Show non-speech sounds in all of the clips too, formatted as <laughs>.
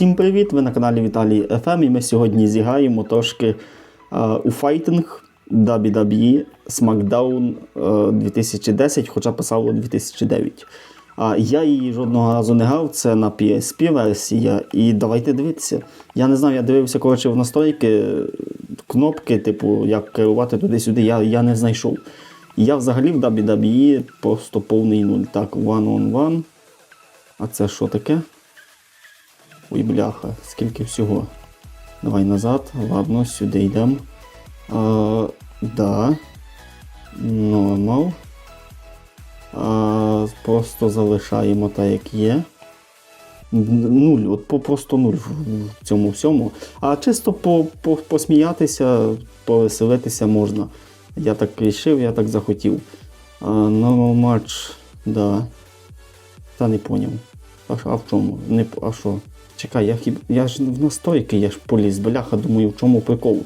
Всім привіт! Ви на каналі Віталій FM і ми сьогодні зіграємо трошки е, у файтинг WWE SmackDown е, 2010, хоча писало 2009. А я її жодного разу не грав, це на PSP версія. І давайте дивитися. Я не знаю, я дивився коротше в настройки, кнопки, типу, як керувати туди-сюди, я, я не знайшов. Я взагалі в WWE просто повний нуль. Так, one on one. А це що таке? Ой, бляха, скільки всього. Давай назад. Ладно, сюди йдемо. Да. Нормал. А, просто залишаємо так, як є. Нуль, от просто нуль в цьому всьому. А чисто по, по, посміятися, повеселитися можна. Я так рішив, я так захотів. А, normal матч, да. Та не поняв. А, а в чому? Не, а що? Чекай, я хіб. Я ж в настройки, я ж поліз, бляха, думаю, в чому прикол.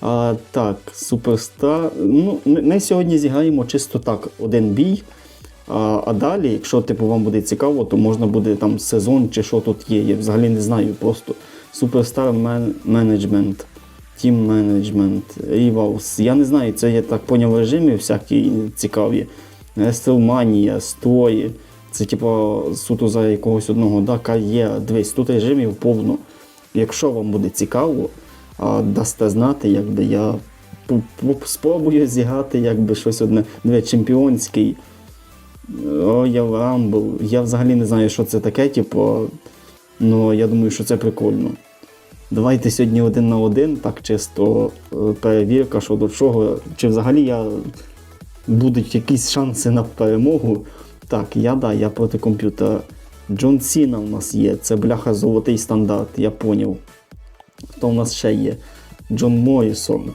А, так, суперстар. Ну, ми, сьогодні зіграємо чисто так, один бій. А, а далі, якщо типу, вам буде цікаво, то можна буде там сезон чи що тут є. Я взагалі не знаю. Просто Суперстар менеджмент, тім менеджмент, Rivals. Я не знаю, це я так поняв режими всякі цікаві. WrestleMania, строї. Це типу суто за якогось одного. Да, є дивись, тут режимів повно. Якщо вам буде цікаво, дасте знати, якби я спробую зіграти якби щось одне. Диви, чемпіонський. Royal Rumble. Я взагалі не знаю, що це таке, типу. Ну, я думаю, що це прикольно. Давайте сьогодні один на один, так чисто е, перевірка, що до чого. Чи взагалі я будуть якісь шанси на перемогу. Так, я да, я проти комп'ютера. Джон Сіна у нас є. Це бляха золотий стандарт, я поняв. Хто у нас ще є? Джон Моррісон.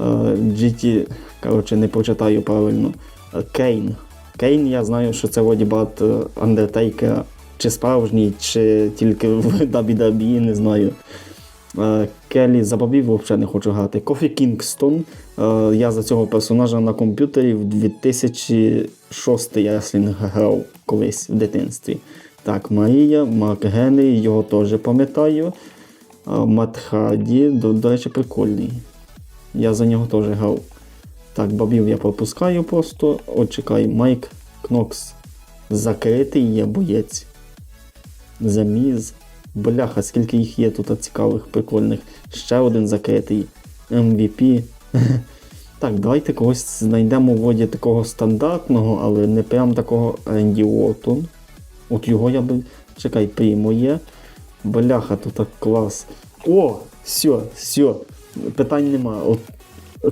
Е, GT, коротше, не прочитаю правильно. Е, Кейн. Кейн, я знаю, що це вроді бат Андертейкера. Чи справжній, чи тільки <laughs> в WWE, не знаю. Е, Келі забавів взагалі не хочу грати. Кофі Кінгстон. Е, Я за цього персонажа на комп'ютері в 2006 реслінг грав колись в дитинстві. Так, Марія, Марк Генрі, його теж пам'ятаю. Е, Мат Харді, до, до речі, прикольний. Я за нього теж грав. Так, бабів я пропускаю просто. От чекай, Майк Кнокс. Закритий є боєць. Заміз. Бляха, скільки їх є тут цікавих, прикольних. Ще один закритий. MVP. <laughs> Так, давайте когось знайдемо вроді такого стандартного, але не прям такого Ренді Уортон. От його я би. Чекай, прямо є. Бляха, тут так клас. О! Все, все. Питань нема. От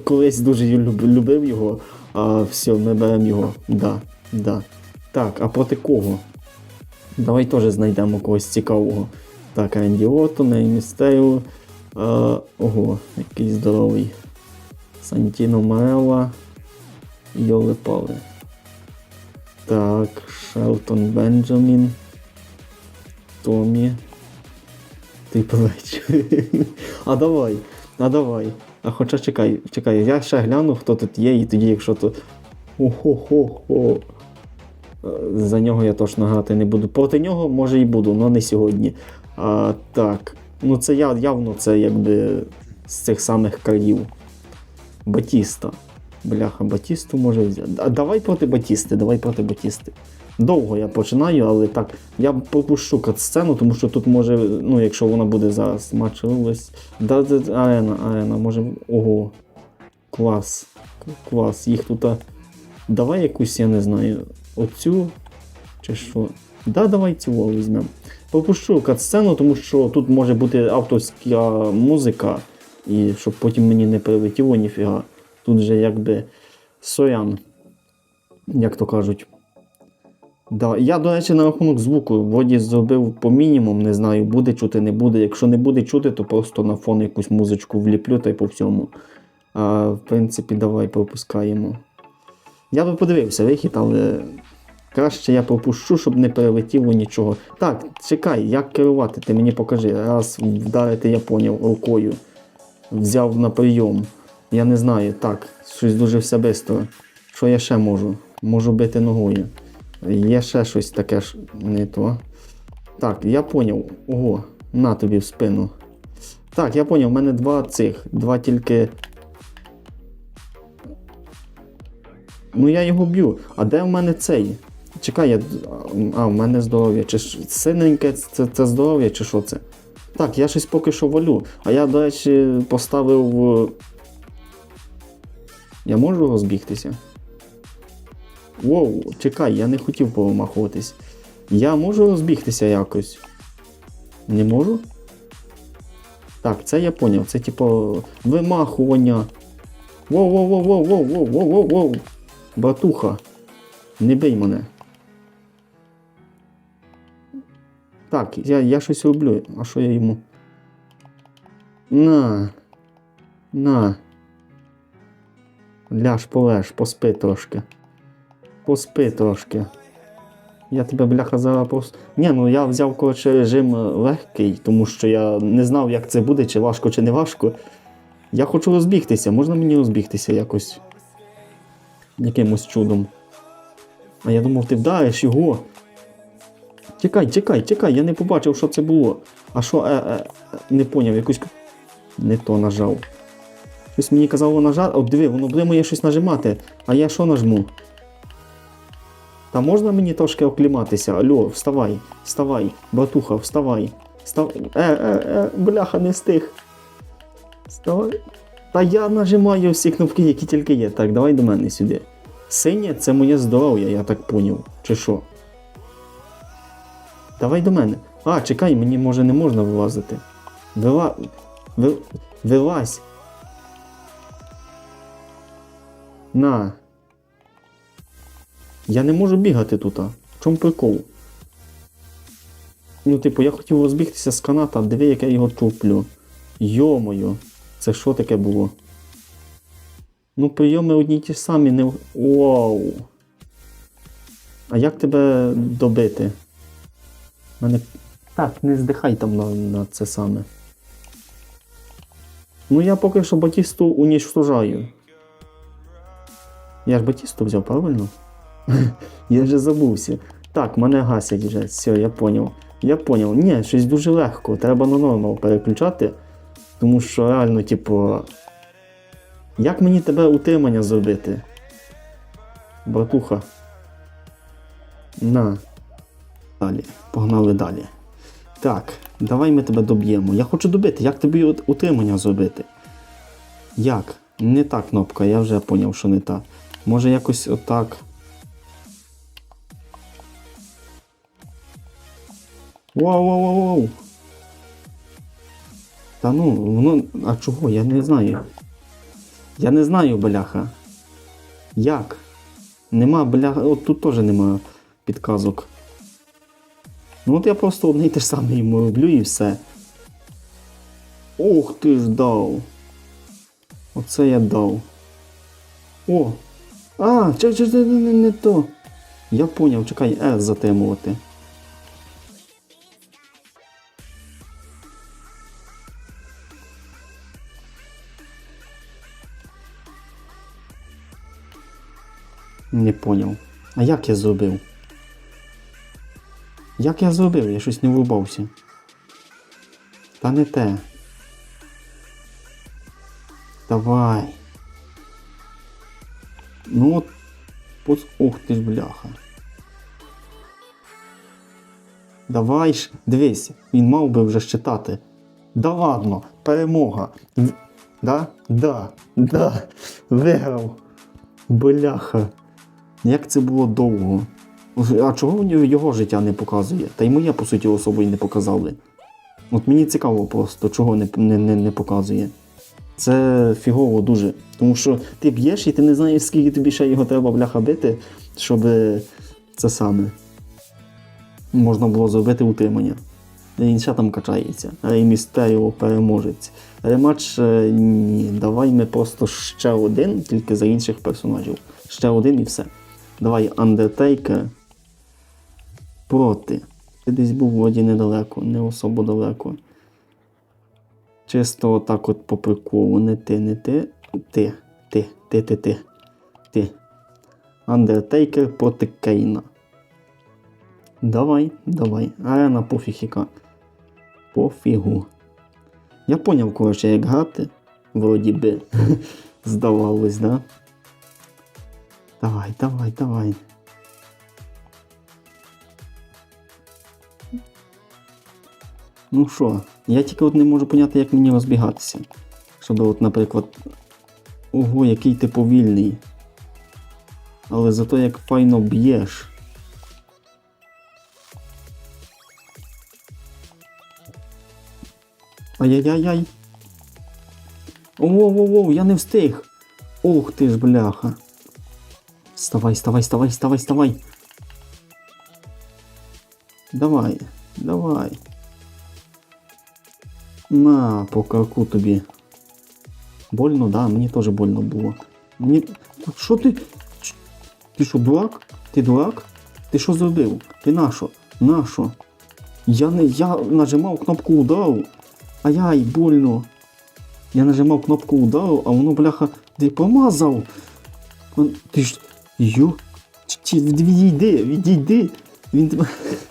колись дуже люб- любив його. А все, ми беремо його. Да, да. Так, а проти кого? Давай теж знайдемо когось цікавого. Так, Ренді Ортон, Рей Містеріо. Е, ого, який здоровий. Сантіно Марелла. Йоли Пали. Так, Шелтон Бенджамін. Томі. Трипл Еч. <laughs> А давай, а давай. А хоча чекай, чекай, я ще гляну, хто тут є, і тоді, якщо то. Охо-хо-хо. Е, За нього я точно грати не буду. Проти нього може і буду, але не сьогодні. А, так. Ну це я, явно це якби з цих самих країв. Батіста. Бляха, Батісту може взяти. А давай проти Батісти, давай проти Батісти. Довго я починаю, але так. Я пропущу кат-сцену, тому що тут може, ну, якщо вона буде зараз матч. Да, да, арена, арена, може. Ого. Клас. Клас. Їх тут. Давай якусь, я не знаю, оцю чи що. Да, давай цього візьмемо. Пропущу кат-сцену, тому що тут може бути авторська музика, і щоб потім мені не прилетіло ніфіга. Тут же якби соян, як то кажуть. Да. Я, до речі, на рахунок звуку вроді зробив по мінімум, не знаю, буде чути, не буде. Якщо не буде чути, то просто на фон якусь музичку вліплю та й по всьому. А, в принципі, давай пропускаємо. Я би подивився вихід, але краще я пропущу, щоб не перелетіло нічого. Так, чекай, як керувати, ти мені покажи. Раз вдарити, я поняв, рукою. Взяв на прийом. Я не знаю, так, щось дуже все швидко. Що я ще можу? Можу бити ногою. Є ще щось таке ж не то. Так, я поняв. Ого, На тобі в спину. Так, я поняв, в мене два цих, два тільки. Ну я його б'ю. А де в мене цей? Чекай, я. А, в мене здоров'я. Чи синеньке це, це здоров'я, чи що це? Так, я щось поки що валю. А я, до речі, поставив. е, Я можу розбігтися? Воу, чекай, я не хотів повимахуватись. Я можу розбігтися якось. Не можу? Так, це я поняв. Це типу вимахування. Воу, воу, воу, воу, воу, воу, воу, воу, воу. Братуха. Не бий мене. Так, я, я щось роблю. А що я йому? На. На. Ляж, полеж, поспи трошки. Поспи трошки. Я тебе, бляха, зараз просто. Ні, ну я взяв коротше режим е, легкий, тому що я не знав, як це буде, чи важко, чи не важко. Я хочу розбігтися. Можна мені розбігтися якось? Якимось чудом. А я думав, ти вдариш його. Чекай, чекай, чекай, я не побачив, що це було. А що, е, е, не поняв, якусь. Не то нажав. Щось мені казало нажати. От диви, воно буде моє щось нажимати. А я що нажму? Та можна мені трошки окліматися? Алло, вставай, вставай, братуха, вставай. Встав... Е, е, е, бляха, не встиг. Вставай. Та я нажимаю всі кнопки, які тільки є. Так, давай до мене сюди. Синє це моє здоров'я, я так поняв. Чи що? Давай до мене. А, чекай, мені може не можна вилазити. Вила... Ви... Вилазь. На. Я не можу бігати тут. В чому прикол? Ну, типу, я хотів розбігтися з каната, диви, як я його туплю. Йо-моє, це що таке було? Ну, прийоми одні й ті самі, не. Вау. А як тебе добити? Мене. Так, не здихай там на, на це саме. Ну я поки що Батісту унічтожаю. Я ж Батісту взяв, правильно? <laughs> я вже забувся. Так, мене гасять вже. Все, я поняв. Я поняв. Ні, щось дуже легко. Треба на нормал переключати. Тому що реально, типу. Як мені тебе утримання зробити? Братуха. На. Далі. Погнали далі. Так, давай ми тебе доб'ємо. Я хочу добити. Як тобі утримання зробити? Як? Не та кнопка, я вже поняв, що не та. Може якось отак. Вау, вау, вау, вау. Та ну, воно. А чого? Я не знаю. Я не знаю, бляха. Як? Нема, бляха. От тут теж нема підказок. Ну от я просто одне й те ж саме йому роблю і все. Ох ти ж дав. Оце я дав. О! А, чекай, чекай, не, не, не то. Я поняв, чекай, С затримувати. Не поняв. А як я зробив? Як я зробив? Я щось не врубався. Та не те. Давай. Ну от. пос- Ух ти ж бляха. Давай ж. Дивись, він мав би вже щитати. Да ладно, перемога. В- Да? Да. Да. Виграв. Бляха. Як це було довго. А чого його життя не показує? Та й моє, по суті, особо й не показали. От мені цікаво просто, чого не, не, не, не показує. Це фігово дуже. Тому що ти б'єш і ти не знаєш, скільки тобі ще його треба бляха бити, щоб це саме можна було зробити утримання. Він ще там качається. Містеріо переможець. Рематч е, ні. Давай ми просто ще один, тільки за інших персонажів. Ще один і все. Давай Undertaker проти. Ти десь був вроді недалеко, не особо далеко. Чисто отак от по приколу. Не ти, не ти. Ти, ти, ти, ти, ти. Ти. Undertaker проти Кейна. Давай, давай. Арена пофіг. Пофігу. Я поняв, коротше, як грати. Вроді би. <laughs> Здавалось, да? Давай, давай, давай. Ну що, я тільки от не можу поняти, як мені розбігатися. Щоб, от, наприклад. Ого, який ти повільний. Але зато як файно б'єш. Ай-яй-яй-яй. Воу-воу-воу, я не встиг. Ох ти ж, бляха. Вставай, вставай, вставай, вставай, вставай. Давай, давай. На, по карку тобі. Больно, да, мені теж больно було. Мені. Так Що ти? Ти що, дурак? Ти дурак? Ти що зробив? Ти нащо? Нащо? Я не. Я нажимав кнопку удару. Ай-яй, больно. Я нажимав кнопку удару, а воно, бляха, ти помазав. Ти ж. Йо. Відійди, відійди. Він тебе.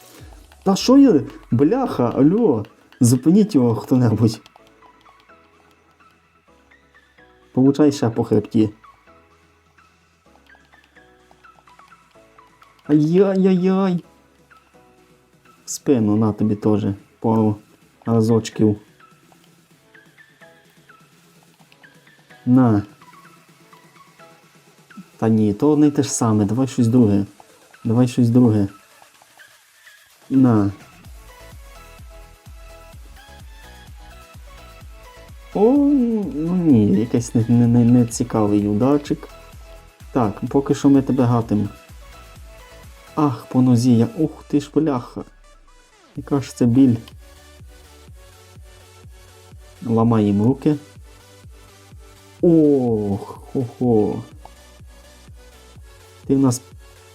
<laughs> Та що я? Бляха, алло. Зупиніть його хто-небудь. Получай ще по хребті. Ай-яй-яй-яй. Спину на тобі теж пару разочків. На. Та ні, то одне те ж саме. Давай щось друге. Давай щось друге. На. О, ну ні, якийсь не, не, не, не цікавий ударчик. Так, поки що ми тебе гатимо. Ах, по нозі я. Ух ти ж бляха. Яка ж це біль. Ламаємо руки. Ох, хо-хо. Ти в нас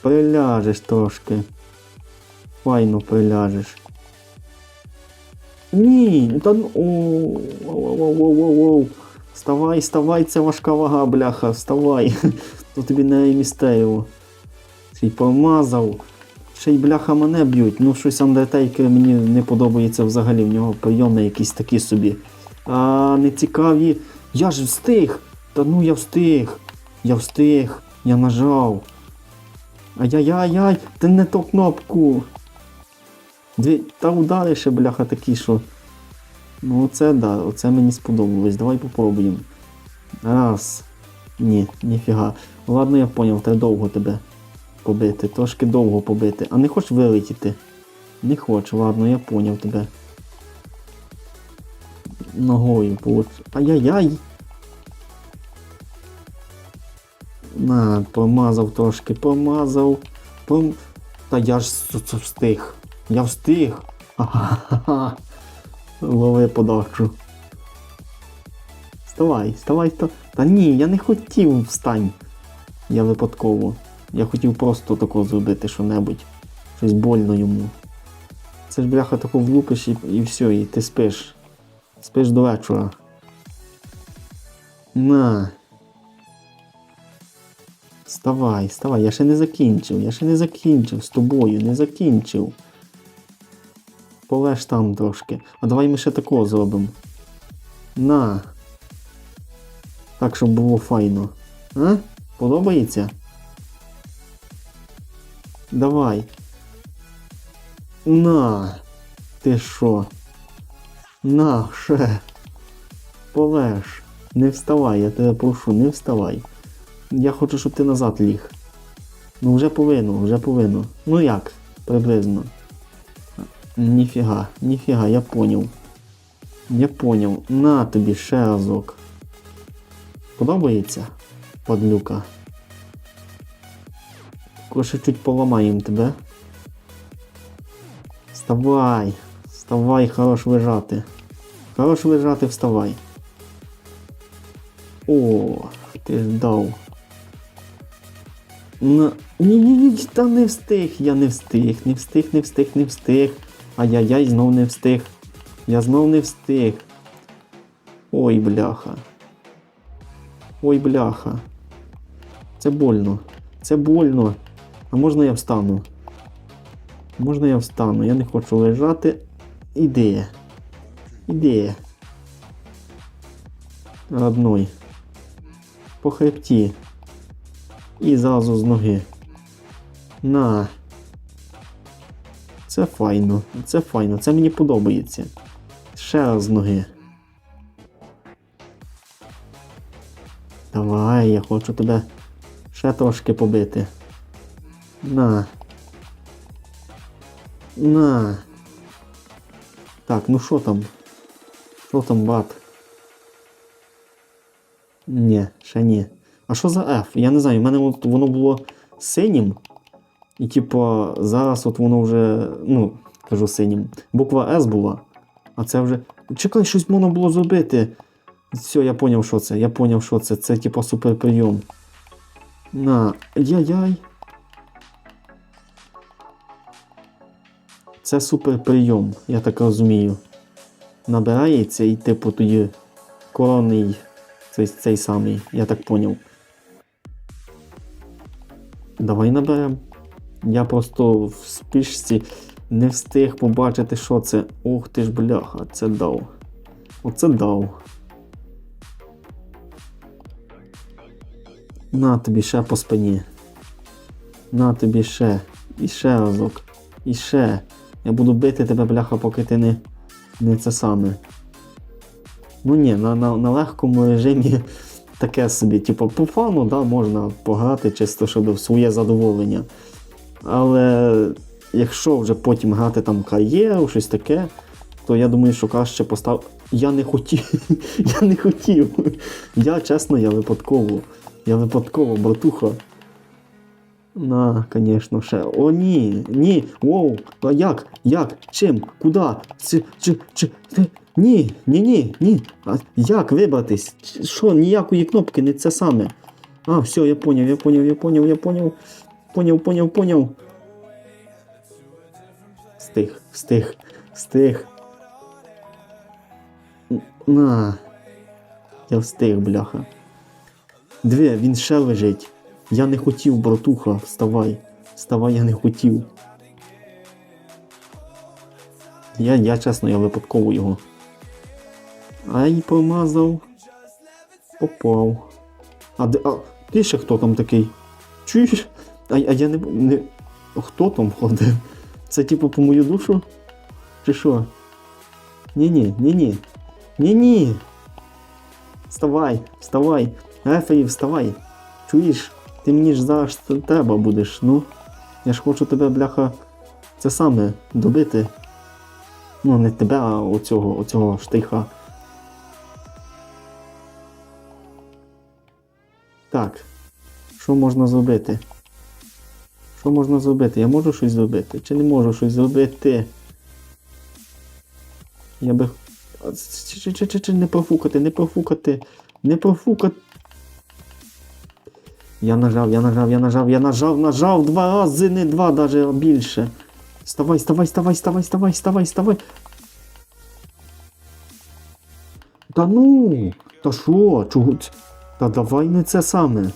приляжеш трошки. Файно приляжеш. Ні, та ну. О, воу-воу-воу-воу. Вставай, вставай, це важка вага, бляха, вставай. То <laughs> тобі не містеріо. Ще й помазав. Ще й бляха мене б'ють. Ну, щось Андертейкер мені не подобається взагалі. В нього прийоми якісь такі собі. А не цікаві. Я ж встиг. Та ну я встиг. Я встиг. Я нажав. Ай-яй-яй-яй, ти не ту кнопку. Дві... Та удари ще, бляха, такі, що. Ну оце да, оце мені сподобалось. Давай попробуємо. Раз. Ні, ніфіга. Ладно, я поняв, треба довго тебе побити. Трошки довго побити. А не хочеш вилетіти? Не хочу, ладно, я поняв тебе. Ногою получ. Ай-яй-яй. На, помазав трошки, помазав. Пом... Та я ж встиг. Я встиг. Ха-ха-ха. Лови подачу. Вставай, вставай, вставай. Та ні, я не хотів встань. Я випадково. Я хотів просто тако зробити що-небудь. Щось больно йому. Це ж бляха тако влупиш і, і все, і ти спиш. Спиш до вечора. На. Вставай, вставай, я ще не закінчив, я ще не закінчив з тобою, не закінчив. Полеж там трошки. А давай ми ще такого зробимо. На. Так, щоб було файно. А? Подобається? Давай. На. Ти що? На, ще. Полеж. Не вставай, я тебе прошу, не вставай. Я хочу, щоб ти назад ліг. Ну вже повинно, вже повинно. Ну як? Приблизно. Ніфіга, ніфіга, я поняв. Я поняв. На тобі ще разок. Подобається? Падлюка. Коше чуть поламаємо тебе. Вставай. Вставай, хорош лежати. Хорош лежати, вставай. О, ти ж дав. Ні, ні, ні, та не встиг, я не встиг, не встиг, не встиг, не встиг. Ай-яй-яй, знов не встиг. Я знов не встиг. Ой, бляха. Ой, бляха. Це больно. Це больно. А можна я встану? Можна я встану? Я не хочу лежати. Іди. Іди. Одной. По хребті. І зразу з ноги. На. Це файно. Це файно. Це мені подобається. Ще раз з ноги. Давай, я хочу тебе ще трошки побити. На. На. Так, ну що там? Що там, бат? Ні, ще ні. А що за F? Я не знаю, в мене воно було синім. І типу, зараз от воно вже, ну, кажу синім. Буква S була. А це вже. Чекай, щось можна було зробити. Все, я поняв, що це. Я поняв, що це. Це типу суперприйом. На. Яй-яй. Це суперприйом, я так розумію. Набирається і типу тоді коронний цей, цей самий, я так поняв. Давай наберем. Я просто в спішці не встиг побачити, що це. Ух ти ж бляха, це дав. Оце дав. На тобі ще по спині. На тобі ще. І ще разок. І ще. Я буду бити тебе, бляха, поки ти не, не це саме. Ну ні, на, на, на легкому режимі таке собі. Типу, по фану, да, можна пограти чисто, щоб своє задоволення. Але якщо вже потім грати там кар'єру, щось таке, то я думаю, що краще постав. Я не хотів. <laughs> я не хотів. Я чесно, я випадково. Я випадково, братуха. На, звісно, ще. О, ні, ні, воу, а як? Як? Чим? Куда? Чи, чи, чи, ні, ні, ні, ні. А як вибратись? Що, ніякої кнопки, не це саме. А, все, я поняв, я поняв, я поняв, я поняв. Поняв, поняв, поняв. Встиг, встиг, встиг. На. Я встиг, бляха. Дві, він ще лежить. Я не хотів, братуха, вставай. Вставай, я не хотів. Я, я чесно, я випадково його. Ай, помазав. Попав. А де. А ти ще хто там такий? Чуєш? А, а я не, не. Хто там ходив? Це типу по мою душу? Чи що? Ні-ні, ні-ні. Ні-ні. Вставай, вставай. Ефеї, вставай. Чуєш? Ти мені ж зараз треба будеш, ну. Я ж хочу тебе, бляха, це саме добити. Ну, не тебе, а оцього, оцього штиха. Так. Що можна зробити? Що можна зробити? Я можу щось зробити? Чи не можу щось зробити? Я би. Чи- чи- чи- чи- Не профукати, не профукати, не профукати. Я нажав, я нажав, я нажав, я нажав, нажав два рази, не два, даже а більше. Вставай, вставай, вставай, вставай, вставай, вставай, вставай. Та ну, та що, чого? Та давай не це саме.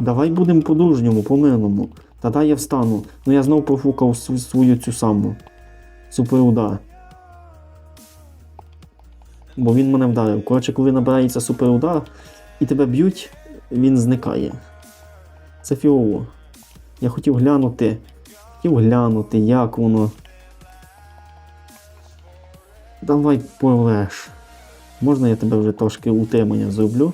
Давай будемо по-дружньому, по-мирному. Та дай я встану. Ну я знов профукав свою цю саму. Суперудар. Бо він мене вдарив. Коротше, коли набирається суперудар і тебе б'ють, він зникає. Це фіово. Я хотів глянути. Хотів глянути, як воно. Давай полеш. Можна я тебе вже трошки утримання зроблю?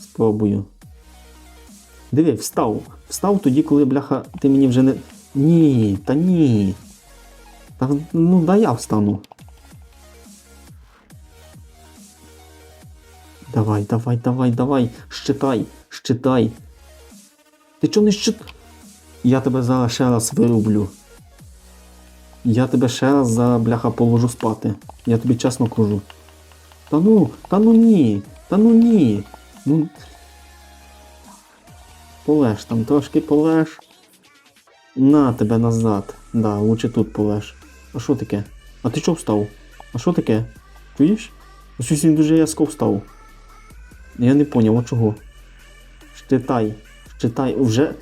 Спробую. Диви, встав. Встав тоді, коли бляха, ти мені вже не. Ні, та ні. Та ну да я встану. Давай, давай, давай, давай. Щитай, щитай. Ти чого не щит? Я тебе зараз ще раз вирублю. Я тебе ще раз за бляха положу спати. Я тобі чесно кажу. Та ну, та ну ні, та ну ні. Ну. Полеж там, трошки полеж. На тебе назад. Да, лучше тут полеж. А що таке? А ти чого встав? А що таке? Чуєш? Щось він дуже яско встав. Я не поняв, а чого? Щитай, щитай, вже.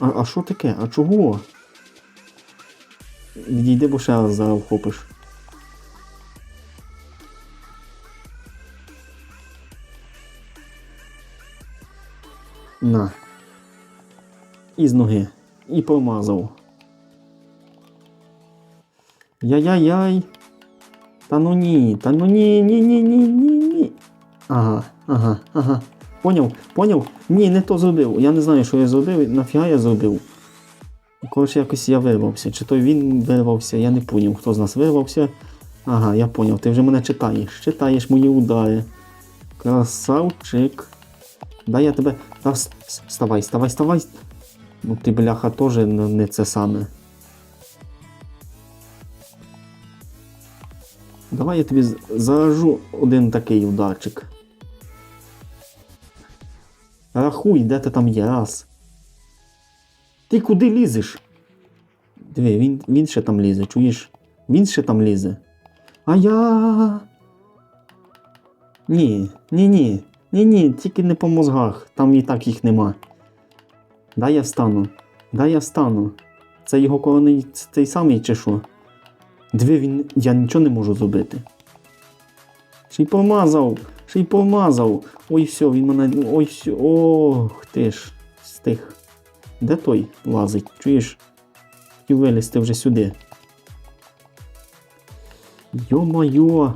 А, а що таке? А чого? Відійди, бо ще раз зараз вхопиш. На. І з ноги. І помазав. Яй-яй-яй. Та ну ні, та ну ні, ні, ні, ні, ні, ні. Ага, ага, ага. Поняв, поняв? Ні, не то зробив. Я не знаю, що я зробив, нафіга я зробив. Коротше, якось я вирвався. Чи то він вирвався, я не поняв, хто з нас вирвався. Ага, я поняв, ти вже мене читаєш. Читаєш мої удари. Красавчик. Дай я тебе. Та вс- вс- вставай, вставай, вставай. Ну ти бляха теж не це саме. Давай я тобі заражу один такий ударчик. Рахуй, де ти там є, раз. Ти куди лізеш? Диви, він, він ще там лізе, чуєш? Він ще там лізе. А я. Ні, ні, ні. Ні, ні, тільки не по мозгах, там і так їх нема. Дай я встану. Дай я встану. Це його короний цей самий чи що? Диви, він. Я нічого не можу зробити. Ще й помазав! Ще й помазав! Ой, все, він мене. Ой, все. Ох ти ж. Стих. Де той лазить? Чуєш? Хотів вилізти вже сюди. Йо-моє!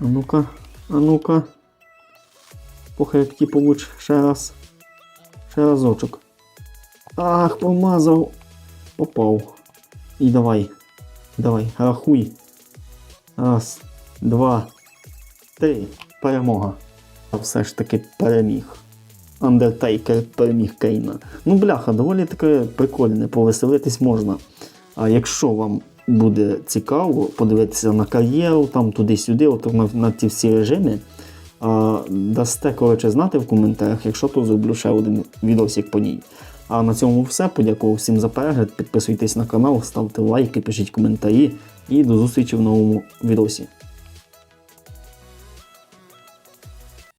А ну-ка, а ну-ка. По хребті получ ще раз. Ще разочок. Ах, помазав. Попав. І давай. Давай, рахуй. Раз, два, три. Перемога. А все ж таки переміг. Undertaker переміг Кейна. Ну, бляха, доволі таке прикольне, повеселитись можна. А якщо вам буде цікаво подивитися на кар'єру, там туди-сюди, от на, на ті всі режими, а, дасте коротше знати в коментарях, якщо то зроблю ще один відосик по ній. А на цьому все. Подякував всім за перегляд. Підписуйтесь на канал, ставте лайки, пишіть коментарі і до зустрічі в новому відосі.